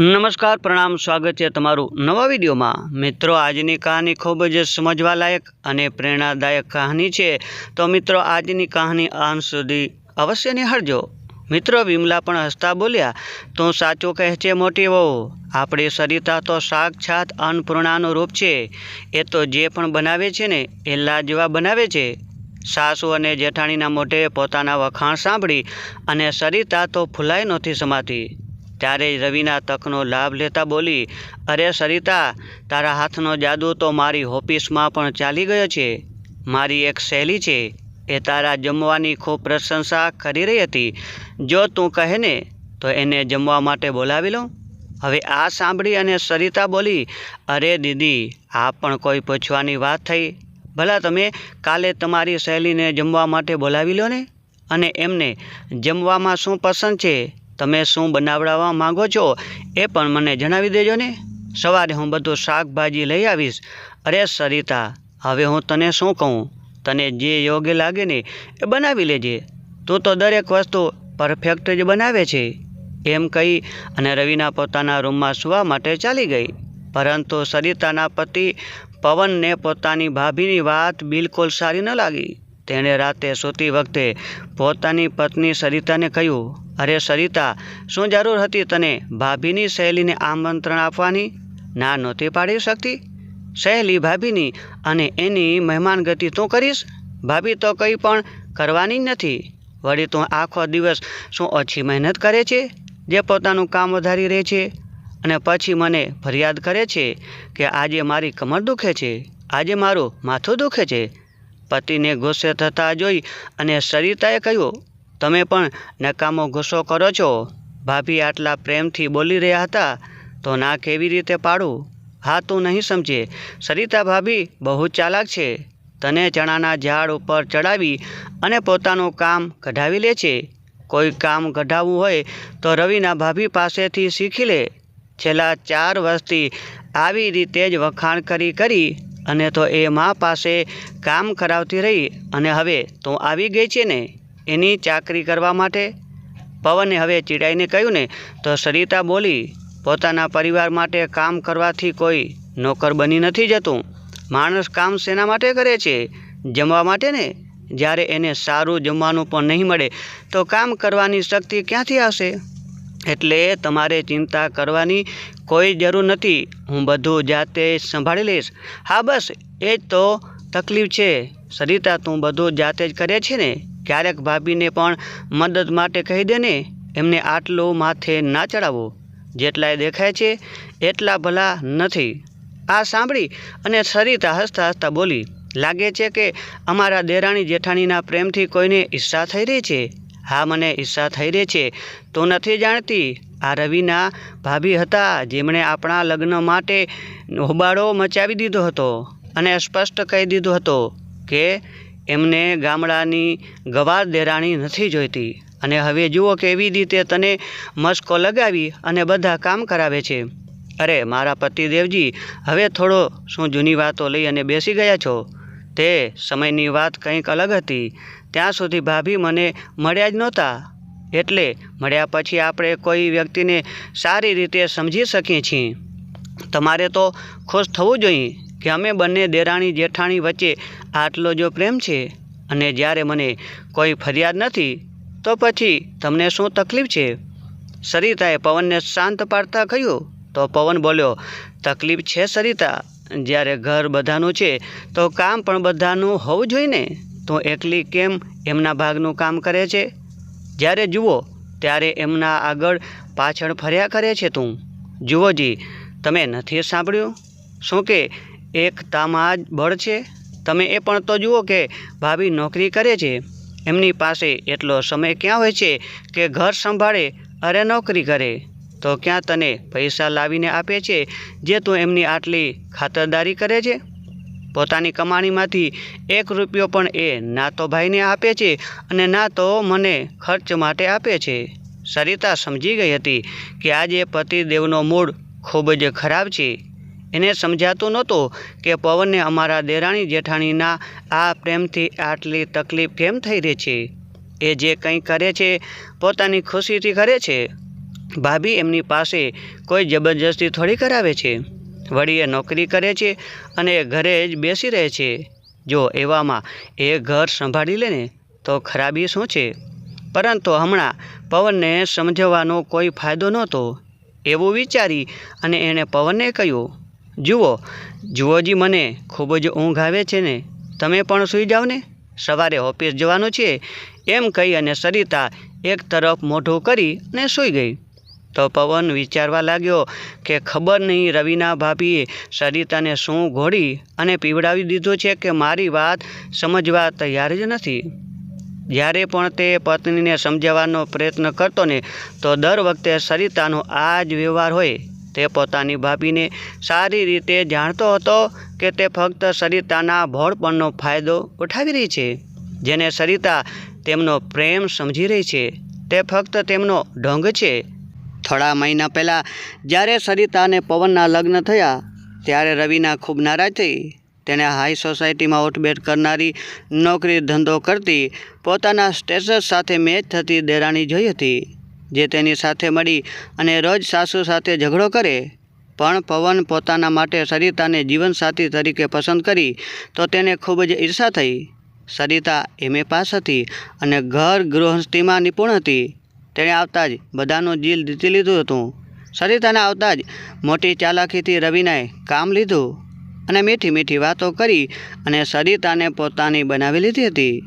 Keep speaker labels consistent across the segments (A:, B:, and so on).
A: નમસ્કાર, પ્રણામ, સ્વાગત છે તમારું નવા વિડીયોમાં. મિત્રો, આજની કહાની ખૂબ જ સમજવાલાયક અને પ્રેરણાદાયક કહાની છે. તો મિત્રો, આજની કહાની અંત સુધી અવશ્ય નિહાળજો. મિત્રો, વિમલા પણ હસતા બોલ્યા, તો સાચું કહે છે, મોટી વહુ. આપણી સરિતા તો સાક્ષાત અન્નપૂર્ણાનું રૂપ છે. એ તો જે પણ બનાવે છે ને, એ લાજવા બનાવે છે. સાસુ અને જેઠાણીના મોઢે પોતાના વખાણ સાંભળી અને સરિતા તો ફૂલાઈ નહોતી સમાતી. ત્યારે રવિના તકનો લાભ લેતા બોલી, અરે સરિતા, તારા હાથનો જાદુ તો મારી ઓફિસમાં પણ ચાલી ગયો છે. મારી એક સહેલી છે. એ તારા જમવાની ખૂબ પ્રશંસા કરી રહી હતી. જો તું કહે ને, તો એને જમવા માટે બોલાવી લઉં. હવે આ સાંભળી અને સરિતા બોલી, અરે દીદી, આ પણ કોઈ પૂછવાની વાત થઈ. ભલા તમે કાલે તમારી સહેલીને જમવા માટે બોલાવી લો ને. અને એમને, જમવામાં શું પસંદ છે? તમે શું બનાવડાવવા માંગો છો એ પણ મને જણાવી દેજો ને. સવારે હું બધું શાકભાજી લઈ આવીશ. અરે સરિતા, હવે હું તને શું કહું? તને જે યોગ્ય લાગે ને એ બનાવી લેજે. તું તો દરેક વસ્તુ પરફેક્ટ જ બનાવે છે. એમ કહી અને રવિના પોતાના રૂમમાં સૂવા માટે ચાલી ગઈ. પરંતુ સરિતાના પતિ પવનને પોતાની ભાભીની વાત બિલકુલ સારી ન લાગી. તેણે રાતે સૂતી વખતે પોતાની પત્ની સરિતાને કહ્યું અરે સરિતા, શું જરૂર હતી તને ભાભીની સહેલીને આમંત્રણ આપવાની? ના નહોતી પાડી શકતી. સહેલી ભાભીની અને એની મહેમાનગતિ તું કરીશ? ભાભી તો કંઈ પણ કરવાની જ નથી. વળી તું આખો દિવસ શું ઓછી મહેનત કરે છે? જે પોતાનું કામ વધારી રહે છે? અને પછી મને ફરિયાદ કરે છે કે આજે મારી કમર દુખે છે. આજે મારું માથું દુખે છે. પતિને ગુસ્સે થતા જોઈ અને સરિતાએ કહ્યું તમે પણ નકામો ગુસ્સો કરો છો? ભાભી આટલા પ્રેમથી બોલી રહ્યા હતા, તો ના કેવી રીતે પાડું? હા તું નહીં સમજે. સરિતા ભાભી બહુ ચાલાક છે. તને ચણાના ઝાડ ઉપર ચડાવી અને પોતાનું કામ કઢાવી લે છે. કોઈ કામ કઢાવવું હોય તો રવિના ભાભી પાસેથી શીખી લે. છેલ્લા ચાર વર્ષથી આવી રીતે જ વખાણ કરી કરી અને તો એ મા પાસે કામ કરાવતી રહી અને હવે તું આવી ગઈ છે ને? એની ચાકરી કરવા માટે? પવને હવે ચીડાઈને કહ્યું ને, તો સરિતા બોલી, પોતાના પરિવાર માટે કામ કરવાથી કોઈ નોકર બની નથી જતું. માણસ કામ શેના માટે કરે છે? જમવા માટે ને? જ્યારે એને સારું જમવાનું પણ નહીં મળે, તો કામ કરવાની શક્તિ ક્યાંથી આવશે? એટલે તમારે ચિંતા કરવાની કોઈ જરૂર નથી. હું બધું જાતે સંભાળી લઈશ. હા, બસ. એ જ તો તકલીફ છે. સરિતા, તું બધું જાતે જ કરે છે ને? ક્યારેક ભાભીને પણ મદદ માટે કહી દે ને એમને આટલું માથે ના ચડાવો. જેટલાય દેખાય છે, એટલા ભલા નથી. આ સાંભળી અને સરિતા હસતા હસતા બોલી, લાગે છે કે અમારા દેરાણી જેઠાણીના પ્રેમથી કોઈને ઈર્ષા થઈ રહી છે? હા, મને ઈર્ષા થઈ રહી છે. તો નથી જાણતી? આ રવિના ભાભી હતા, જેમણે આપણા લગ્ન માટે હોબાળો મચાવી દીધો હતો અને સ્પષ્ટ કહી દીધો હતો કે એમને ગામડાની ગવાર દેરાણી નથી જોઈતી. અને હવે જુઓ કેવી રીતે તને મસ્કો લગાવી અને બધા કામ કરાવે છે. અરે, મારા પતિદેવજી હવે થોડો શું જૂની વાતો લઈ અને બેસી ગયા છો? તે સમયની વાત કંઈક અલગ હતી. ત્યાં સુધી ભાભી મને મળ્યા જ નહોતા. એટલે મળ્યા પછી આપણે કોઈ વ્યક્તિને સારી રીતે સમજી શકીએ છીએ. તમારે તો ખુશ થવું જોઈએ. કે અમે બંને દેરાણી જેઠાણી વચ્ચે આટલો જો પ્રેમ છે અને જ્યારે મને કોઈ ફરિયાદ નથી, તો પછી તમને શું તકલીફ છે? સરિતાએ પવનને શાંત પાડતા કહ્યું, તો પવન બોલ્યો, તકલીફ છે સરિતા, જ્યારે ઘર બધાનું છે, તો કામ પણ બધાનું હોવું જોઈએ ને તો એકલી કેમ એમના ભાગનું કામ કરે છે? જ્યારે જુઓ, ત્યારે એમના આગળ પાછળ ફર્યા કરે છે તું. જુઓ જી, તમે નથી સાંભળ્યું? શું કે એકતામાં જ બળ છે? તમે એ પણ તો જુઓ કે ભાભી નોકરી કરે છે. એમની પાસે એટલો સમય ક્યાં હોય છે કે ઘર સંભાળે અરે નોકરી કરે? તો ક્યાં તને પૈસા લાવીને આપે છે જે તું એમની આટલી ખાતરદારી કરે છે? પોતાની કમાણીમાંથી એક રૂપિયો પણ એ ના તો ભાઈને આપે છે અને ના તો મને ખર્ચ માટે આપે છે. સરિતા સમજી ગઈ હતી કે આજે પતિદેવનો મૂડ ખૂબ જ ખરાબ છે. એને સમજાતું નહોતું કે પવનને અમારા દેરાણી જેઠાણીના આ પ્રેમથી આટલી તકલીફ કેમ થઈ રહી છે? એ જે કંઈ કરે છે, પોતાની ખુશીથી કરે છે? ભાભી એમની પાસે કોઈ જબરજસ્તી થોડી કરાવે છે? વળી એ નોકરી કરે છે અને ઘરે જ બેસી રહે છે. જો એવામાં એ ઘર સંભાળી લે ને, તો ખરાબી શું છે? પરંતુ હમણાં પવનને સમજવાનો કોઈ ફાયદો નહોતો. એવું વિચારી અને એણે પવનને કહ્યું જુઓ, જુઓજી મને, ખૂબ જ ઊંઘ આવે છે ને. તમે પણ સૂઈ જાઓ ને. સવારે ઓફિસ જવાનું છે, એમ કહી અને સરિતા એક તરફ મોઢું કરી અને સૂઈ ગઈ. તો પવન વિચારવા લાગ્યો કે ખબર નહીં રવિના ભાભીએ સરિતાને શું ઘોડી અને પીવડાવી દીધું છે કે મારી વાત સમજવા તૈયાર જ નથી. જ્યારે પણ તે પત્નીને સમજાવવાનો પ્રયત્ન કરતો ને, તો દર વખતે સરિતાનો આ જ વ્યવહાર હોય. તે પોતાની ભાભીને સારી રીતે જાણતો હતો કે તે ફક્ત સરિતાના ભોળપણનો ફાયદો ઉઠાવી રહી છે, જેને સરિતા તેમનો પ્રેમ સમજી રહી છે. તે ફક્ત તેમનો ઢોંગ છે. થોડા મહિના પહેલાં જ્યારે સરિતા અને પવનના લગ્ન થયા, ત્યારે રવિના ખૂબ નારાજ થઈ. તેણે હાઈ સોસાયટીમાં ઉઠબેઠ કરનારી નોકરી ધંધો કરતી પોતાના સ્ટેટસ સાથે મેચ થતી દેરાણી જોઈ હતી. જે તેની સાથે મળી અને રોજ સાસુ સાથે ઝઘડો કરે, પણ પવન પોતાના માટે સરિતાને જીવનસાથી તરીકે પસંદ કરી, તો તેને ખૂબ જ ઈર્ષા થઈ. સરિતા એમએ પાસ હતી અને ઘર ગૃહસ્થીમાં નિપુણ હતી. તેણે આવતા જ બધાનું જીલ જીતી લીધું હતું. સરિતાને આવતા જ મોટી ચાલાકીથી રવિનાએ કામ લીધું અને મીઠી મીઠી વાતો કરી અને સરિતાને પોતાની બનાવી લીધી હતી.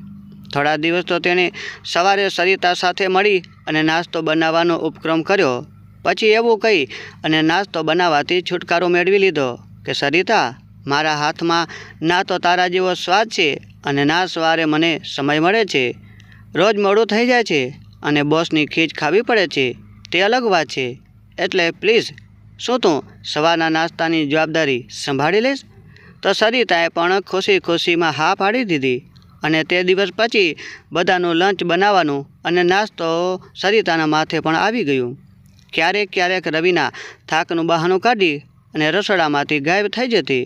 A: થોડા દિવસ તો તેણે સવારે સરિતા સાથે મળી અને નાસ્તો બનાવવાનો ઉપક્રમ કર્યો. પછી એવું કહી અને નાસ્તો બનાવવાથી છુટકારો મેળવી લીધો કે, સરિતા, મારા હાથમાં ના તો તારા જેવો સ્વાદ છે અને ના સવારે મને સમય મળે છે. રોજ મોડું થઈ જાય છે અને બોસની ખીચ ખાવી પડે છે. તે અલગ વાત છે. એટલે પ્લીઝ, શું તું સવારના નાસ્તાની જવાબદારી સંભાળી લઈશ તો સરિતાએ પણ ખુશી ખુશીમાં હા પાડી દીધી. અને તે દિવસ પછી બધાનું લંચ બનાવવાનું અને નાસ્તો સરિતાના માથે પણ આવી ગયું. ક્યારેક ક્યારેક રવિના થાકનું બહાનું કાઢી અને રસોડામાંથી ગાયબ થઈ જતી.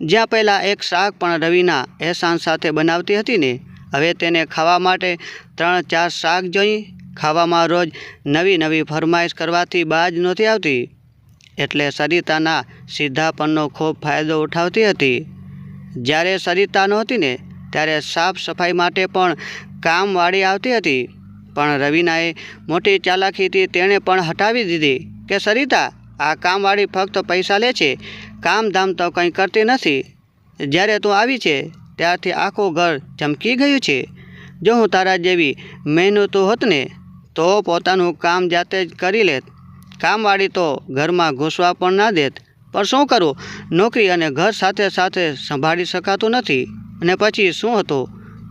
A: જ્યાં પહેલાં એક શાક પણ રવિના એહસાન સાથે બનાવતી હતી ને, હવે તેને ખાવા માટે ત્રણ ચાર શાક જોઈ ખાવામાં રોજ નવી નવી ફરમાઈશ કરવાથી બાજ નહોતી આવતી. એટલે સરિતાના સીધાપણનો ખૂબ ફાયદો ઉઠાવતી હતી. જ્યારે સરિતા નહોતી ને ત્યારે સાફ સફાઈ માટે પણ કામવાળી આવતી હતી. પણ રવિનાએ મોટી ચાલાકીથી તેણે પણ હટાવી દીધી કે, સરિતા, આ કામવાળી ફક્ત પૈસા લે છે. કામધામ તો કંઈ કરતી નથી. જ્યારે તું આવી છે, ત્યારથી આખું ઘર ચમકી ગયું છે. જો હું તારા જેવી મહેનતું હોત ને, તો પોતાનું કામ જાતે જ કરી લેત. કામવાળી તો ઘરમાં ઘૂસવા પણ ના દેત. પણ શું કરું? નોકરી અને ઘર સાથે સાથે સંભાળી શકાતું નથી. અને પછી શું હતું?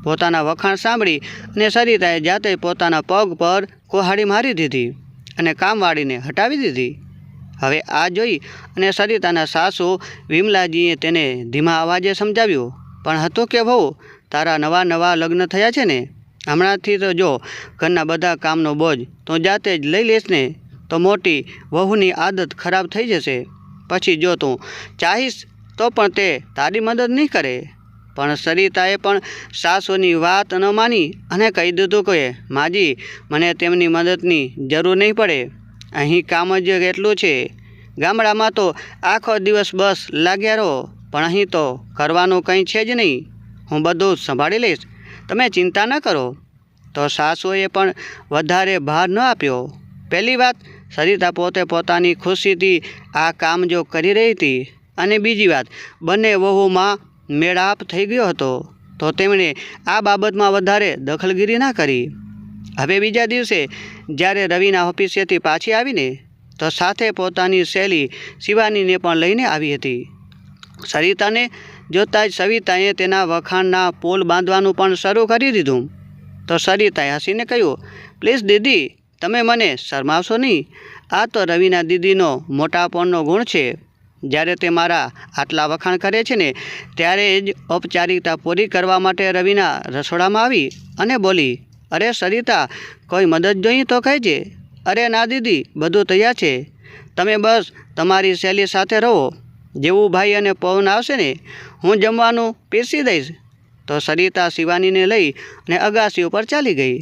A: પોતાના વખાણ સાંભળી અને સરિતાએ જાતે પોતાના પગ પર કુહાડી મારી દીધી અને કામવાળીને હટાવી દીધી. હવે આ જોઈ અને સરિતાના સાસુ વિમલાજીએ તેને ધીમા અવાજે સમજાવ્યું, પણ હતું કે બહુ તારા નવા નવા લગ્ન થયા છે ને? હમણાંથી તો જો ઘરના બધા કામનો બોજ, તું જાતે જ લઈ લેશ ને? તો મોટી વહુની આદત ખરાબ થઈ જશે. પછી જો તું ચાહીશ, તો પણ તે તારી મદદ નહીં કરે. પણ સરિતાએ પણ સાસુની વાત ન માની અને કહી દીધું કે, માજી, મને તેમની મદદની જરૂર નહીં પડે. અહીં કામ જ એટલું છે. ગામડામાં તો આખો દિવસ બસ લાગ્યા રહો, પણ અહીં તો કરવાનું કંઈ છે જ નહીં. હું બધું સંભાળી લઈશ. તમે ચિંતા ન કરો. તો સાસુએ પણ વધારે ભાર ન આપ્યો. પહેલી વાત સરિતા પોતે પોતાની ખુશીથી આ કામ જો કરી રહી હતી. અને બીજી વાત, બંને વહુમાં મેળાપ થઈ ગયો હતો, તો તેમણે આ બાબતમાં વધારે દખલગીરી ના કરી. હવે બીજા દિવસે, જ્યારે રવિના ઓફિસેથી પાછી આવીને, તો સાથે પોતાની શૈલી શિવાનીને પણ લઈને આવી હતી. સરિતાને જોતાં જ સવિતાએ તેના વખાણના પોલ બાંધવાનું પણ શરૂ કરી દીધું. તો સરિતાએ હસીને કહ્યું, પ્લીઝ દીદી, તમે મને શરમાવશો નહીં. આ તો રવિના દીદીનો મોટાપણનો ગુણ છે. જ્યારે તે મારા આટલા વખાણ કરે છે ને, ત્યારે જ ઔપચારિકતા પૂરી કરવા માટે રવિના રસોડામાં આવી અને બોલી, અરે સરિતા, કોઈ મદદ જોઈએ તો કહેજે. અરે ના દીદી, બધું તૈયાર છે. તમે બસ તમારી શૈલી સાથે રહો. જેવું ભાઈ અને પવન આવશે ને, હું જમવાનું પીરસી દઈશ. તો સરિતા શિવાનીને લઈ અને અગાસી ઉપર ચાલી ગઈ.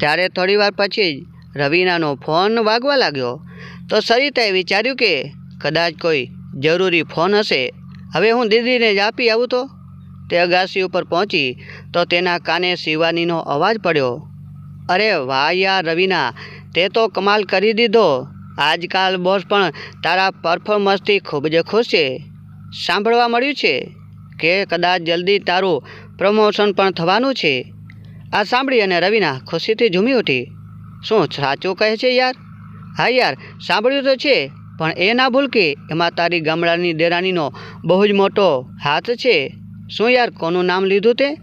A: ત્યારે થોડીવાર પછી જ રવિનાનો ફોન વાગવા લાગ્યો. તો સરિતાએ વિચાર્યું કે, કદાચ કોઈ જરૂરી ફોન હશે? હવે હું દીદીને જ આપી આવું તો? તે અગાસી ઉપર પહોંચી તો તેના કાને શિવાનીનો અવાજ પડ્યો. અરે વાહ રવિના, તે તો કમાલ કરી દીધો. આજકાલ બોસ પણ તારા પરફોર્મન્સથી ખૂબ જ ખુશ છે. સાંભળવા મળ્યું છે કે કદાચ જલ્દી તારું પ્રમોશન પણ થવાનું છે. આ સાંભળી અને રવિના ખુશીથી ઝૂમી ઉઠી. શું સાચું કહે છે યાર? હા યાર, સાંભળ્યું તો છે. પણ એ ના ભૂલ કે એમાં તારી ગામડાની દેરાણીનો બહુ જ મોટો હાથ છે. શું યાર કોનું નામ લીધું તે?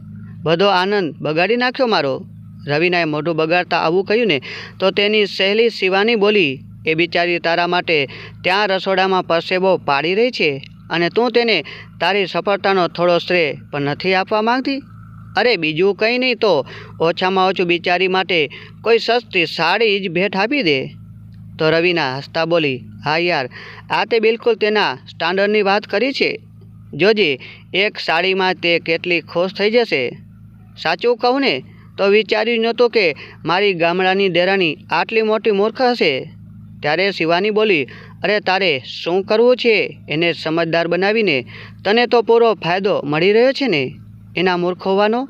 A: બધો આનંદ બગાડી નાખ્યો મારો. રવિનાએ મોઢું બગાડતા આવું કહ્યું ને, તો તેની સહેલી શિવાની બોલી, એ બિચારી તારા માટે ત્યાં રસોડામાં પરસેવો પાડી રહી છે અને તું તેને તારી સફળતાનો થોડો શ્રેય પણ નથી આપવા માંગતી? અરે બીજું કંઈ નહીં તો ઓછામાં ઓછું બિચારી માટે કોઈ સસ્તી સાડી જ ભેટ આપી દે. તો રવિના હસતા બોલી, હા યાર, આ તે બિલકુલ તેના સ્ટાન્ડર્ડની વાત કરી છે. જોજે, એક સાડીમાં તે કેટલી ખુશ થઈ જશે. સાચું કહું ને, તો વિચાર્યું નહોતું કે મારી ગામડાની દેરાની આટલી મોટી મૂર્ખ હશે. ત્યારે શિવાની બોલી, અરે તારે શું કરવું છે એને સમજદાર બનાવીને તને તો પૂરો ફાયદો મળી રહ્યો છે ને, એના મૂર્ખ હોવાનો?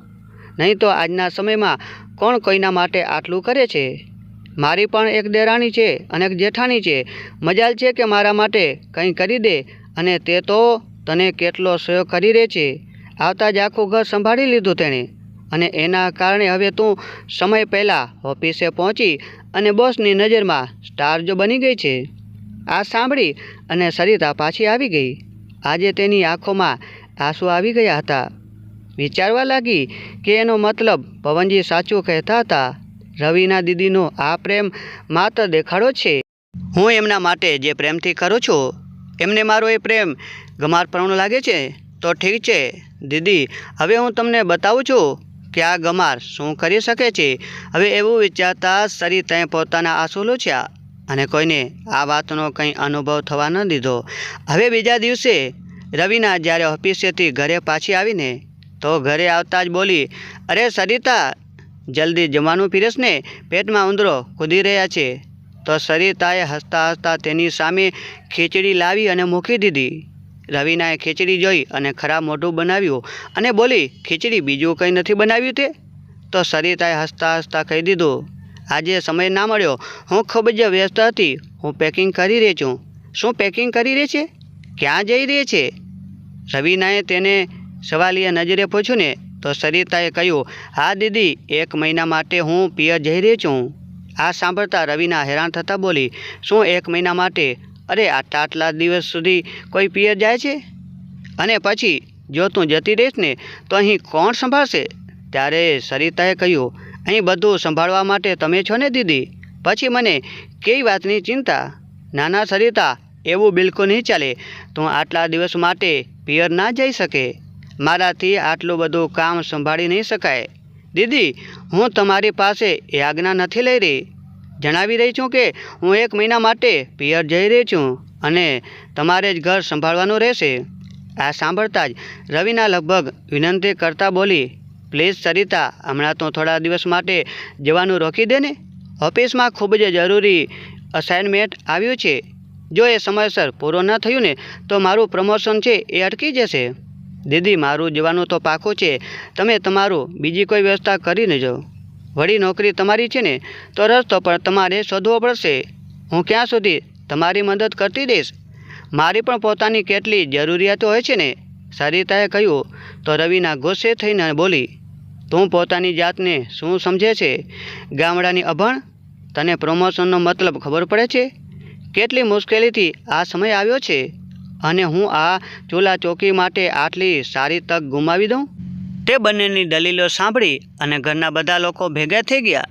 A: નહીં તો આજના સમયમાં કોણ કોઈના માટે આટલું કરે છે? મારી પણ એક દેરાણી છે અને એક જેઠાણી છે. મજાલ છે કે મારા માટે કંઈ કરી દે અને તે તો તને કેટલો સહયોગ કરી રહે છે. આવતા જ આખું ઘર સંભાળી લીધું તેણે. અને એના કારણે હવે તું સમય પહેલાં ઓફિસે પહોંચી અને બોસની નજરમાં સ્ટાર જો બની ગઈ છે. આ સાંભળી અને સરિતા પાછી આવી ગઈ. આજે તેની આંખોમાં આંસુ આવી ગયા હતા. વિચારવા લાગી કે એનો મતલબ પવનજી સાચું કહેતા હતા. રવિના દીદીનો આ પ્રેમ માત્ર દેખાડો છે. હું એમના માટે જે પ્રેમથી કરું છું, એમને મારો એ પ્રેમ ગમારપણું લાગે છે? તો ઠીક છે. દીદી, હવે હું તમને બતાવું છું કે આ ગમાર શું કરી શકે છે. હવે એવું વિચારતા સરિતાએ પોતાના આંસુ લૂછ્યા અને કોઈને આ વાતનો કંઈ અનુભવ થવા ન દીધો. હવે બીજા દિવસે રવિના જ્યારે ઓફિસેથી ઘરે પાછી આવીને, તો ઘરે આવતા જ બોલી, અરે સરિતા જલ્દી જમવાનું પીરસને પેટમાં ઉંદરો કૂદી રહ્યા છે. તો સરિતાએ હસતા હસતા તેની સામે ખીચડી લાવી અને મૂકી દીધી. રવિનાએ ખીચડી જોઈ અને ખરાબ મોઢું બનાવ્યું અને બોલી, ખીચડી બીજું કંઈ નથી બનાવ્યું તે? તો સરિતાએ હસતા હસતા કહી દીધું, આજે સમય ના મળ્યો. હું ખૂબ જ વ્યસ્ત હતી. હું પેકિંગ કરી રહી છું. શું પેકિંગ કરી રહી છે? ક્યાં જઈ રહી છે? રવિનાએ તેને સવાલીએ નજરે પૂછ્યું ને તો સરિતાએ કહ્યું, હા, દીદી, એક મહિના માટે હું પિયર જઈ રહી છું. આ સાંભળતા રવિના હેરાન થતાં બોલી, શું એક મહિના માટે? અરે આટલા આટલા દિવસ સુધી કોઈ પિયર જાય છે? અને પછી, જો તું જતી રહીશ ને, તો અહીં કોણ સંભાળશે? ત્યારે સરિતાએ કહ્યું, અહીં બધું સંભાળવા માટે તમે છો ને, દીદી? પછી મને કઈ વાતની ચિંતા? નાના સરિતા, એવું બિલકુલ નહીં ચાલે. તું આટલા દિવસ માટે પિયર ના જઈ શકે. મારાથી આટલું બધું કામ સંભાળી નહીં શકાય. દીદી, હું તમારી પાસે એ આજ્ઞા નથી લઈ રહી. જણાવી રહી છું કે હું એક મહિના માટે પિયર જઈ રહી છું અને તમારે જ ઘર સંભાળવાનું રહેશે. આ સાંભળતા જ રવિના લગભગ વિનંતી કરતા બોલી, પ્લીઝ સરિતા, હમણાં તો થોડા દિવસ માટે જવાનું રોકી દે ને. ઓફિસમાં ખૂબ જ જરૂરી અસાઇનમેન્ટ આવ્યું છે. જો એ સમયસર પૂરો ન થયું ને, તો મારું પ્રમોશન છે એ અટકી જશે. દીદી, મારું જવાનું તો પાકું છે. તમે તમારું બીજી કોઈ વ્યવસ્થા કરીને જાઓ વળી નોકરી તમારી છે ને, તો રસ્તો પણ તમારે શોધવો પડશે. હું ક્યાં સુધી તમારી મદદ કરતી દઈશ? મારી પણ પોતાની કેટલી જરૂરિયાતો હોય છે ને, સરિતાએ કહ્યું. તો રવિના ગુસ્સે થઈને બોલી, તું પોતાની જાતને શું સમજે છે? ગામડાની અભણ? તને પ્રમોશનનો મતલબ ખબર પડે છે? કેટલી મુશ્કેલીથી આ સમય આવ્યો છે? અને હું આ ચૂલા ચોકી માટે આટલી સારી તક ગુમાવી દઉં? તે બંનેની દલીલો સાંભળી અને ઘરના બધા લોકો ભેગા થઈ ગયા.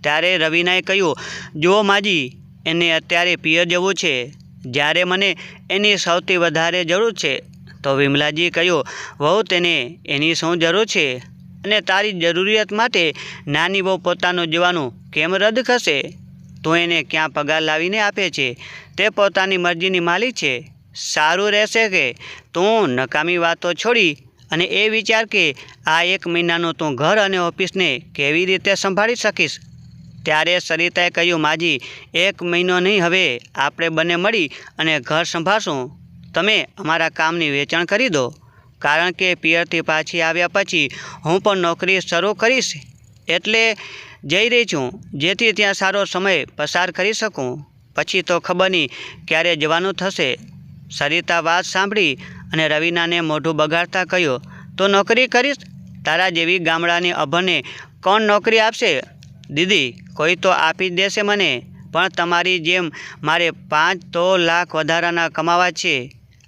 A: ત્યારે રવિનાએ કહ્યું, જુઓ માજી, એને અત્યારે પિયર જવું છે. જ્યારે મને એની સૌથી વધારે જરૂર છે. તો વિમલાજી કહ્યું, વહુ, તેને એની શું જરૂર છે? અને તારી જરૂરિયાત માટે નાની બહુ પોતાનું જવાનું કેમ રદ કરશે તો એને ક્યાં પગાર લાવીને આપે છે? તે પોતાની મરજીની માલિક છે. સારું રહેશે કે? તું નકામી વાતો છોડી અને એ વિચાર કે આ એક મહિનાનું તું ઘર અને ઓફિસને કેવી રીતે સંભાળી શકીશ? ત્યારે સરિતાએ કહ્યું, માજી, એક મહિનો નહીં, હવે આપણે બંને મળી અને ઘર સંભાળશું. તમે અમારા કામની વેચાણ કરી દો. કારણ કે પિયરથી પાછી આવ્યા પછી હું પણ નોકરી શરૂ કરીશ. એટલે જઈ રહી છું, જેથી ત્યાં સારો સમય પસાર કરી શકું. પછી તો ખબર નહીં ક્યારે જવાનું થશે. સરિતા વાત સાંભળી અને રવિનાને મોઢું બગાડતા કહ્યું, તો નોકરી કરીશ? તારા જેવી ગામડાની અભણને કોણ નોકરી આપશે? દીદી, કોઈ તો આપી દેશે મને, પણ તમારી જેમ મારે પાંચ તો લાખ વધારાના કમાવા છે.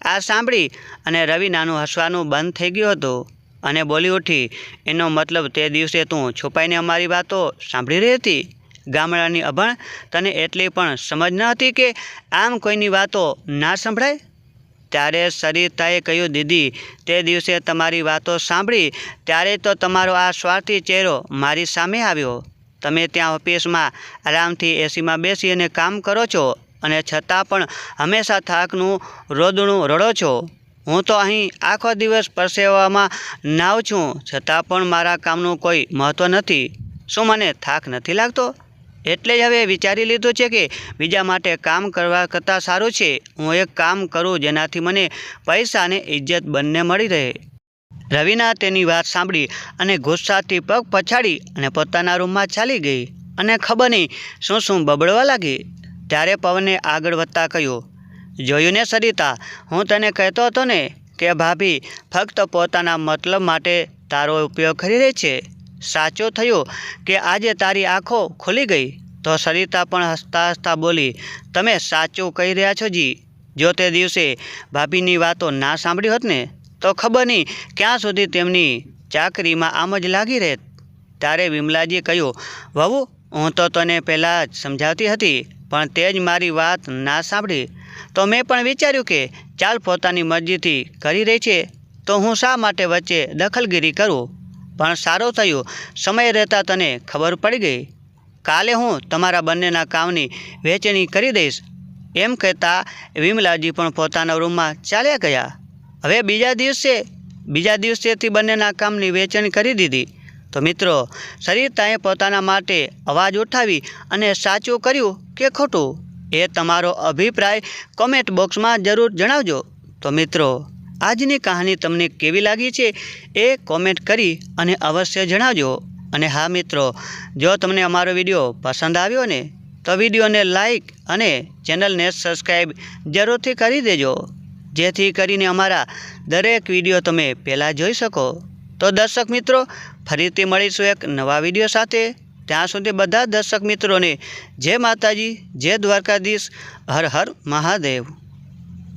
A: આ સાંભળી અને રવિનાનું હસવાનું બંધ થઈ ગયું હતું અને બોલી ઉઠી, એનો મતલબ તે દિવસે તું છુપાઈને અમારી વાતો સાંભળી રહી હતી? ગામડાની અભણ તને એટલી પણ સમજ ન હતી કે આમ કોઈની વાતો ના સંભળાય? ત્યારે સરિતાએ કહ્યું, દીદી, તે દિવસે તમારી વાતો સાંભળી, ત્યારે તો તમારો આ સ્વાર્થી ચહેરો મારી સામે આવ્યો. તમે ત્યાં ઓફિસમાં આરામથી એસીમાં બેસી અને કામ કરો છો અને છતાં પણ હંમેશા થાકનું રોદણું રડો છો. હું તો અહીં આખો દિવસ પરસેવામાં નાવ છું, છતાં પણ મારા કામનું કોઈ મહત્ત્વ નથી. શું મને થાક નથી લાગતો? એટલે જ હવે વિચારી લીધું છે કે બીજા માટે કામ કરવા કરતાં સારું છે. હું એક કામ કરું જેનાથી મને પૈસા અને ઇજ્જત બંને મળી રહે. રવિના તેની વાત સાંભળી અને ગુસ્સાથી પગ પછાડી અને પોતાના રૂમમાં ચાલી ગઈ અને ખબર નહીં શું શું બબડવા લાગી. ત્યારે પવને આગળ વધતા કહ્યું, જોયું ને સરિતા, હું તને કહેતો હતો ને કે ભાભી, ફક્ત પોતાના મતલબ માટે તારો ઉપયોગ કરી રહી છે. સાચું થયો કે આજે તારી આંખો ખુલી ગઈ? તો સરિતા પણ હસતા હસતા બોલી, તમે સાચું કહી રહ્યા છો જી. જો તે દિવસે ભાભીની વાતો ના સાંભળી હોત ને, તો ખબર નહીં ક્યાં સુધી તેમની ચાકરીમાં આમ જ લાગી રહેત. ત્યારે વિમલાજી કહ્યું, વહુ, હું તો તને પહેલાં જ સમજાવતી હતી, પણ તે જ મારી વાત ના સાંભળી. તો મેં પણ વિચાર્યું કે ચાલ પોતાની મરજીથી કરી રહી છે, તો હું શા માટે વચ્ચે દખલગીરી કરું? પણ સારું થયું. સમય રહેતાં તને ખબર પડી ગઈ. કાલે હું તમારા બંનેના કામની વહેંચણી કરી દઈશ. એમ કહેતા વિમલાજી પણ પોતાના રૂમમાં ચાલ્યા ગયા. હવે બીજા દિવસે, બીજા દિવસેથી બંનેના કામની વહેંચણી કરી દીધી. તો મિત્રો સરિતાએ પોતાના માટે અવાજ ઉઠાવી અને સાચું કર્યું કે ખોટું? એ તમારો અભિપ્રાય કોમેન્ટ બોક્સમાં જરૂર જણાવજો. તો મિત્રો આજની કહાની તમને કેવી લાગી છે એ કોમેન્ટ કરી અને અવશ્ય જણાવજો. અને હા, મિત્રો, જો તમને અમારો વીડિયો પસંદ આવ્યો ને, તો વિડીયોને લાઈક અને ચેનલને સબસ્ક્રાઈબ જરૂરથી કરી દેજો. જેથી કરીને અમારા દરેક વીડિયો તમે પહેલાં જોઈ શકો. તો દર્શક મિત્રો, ફરીથી મળીશું એક નવા વીડિયો સાથે. ત્યાં સુધી બધા દર્શક મિત્રોને જય માતાજી, જય દ્વારકાધીશ, હર હર મહાદેવ.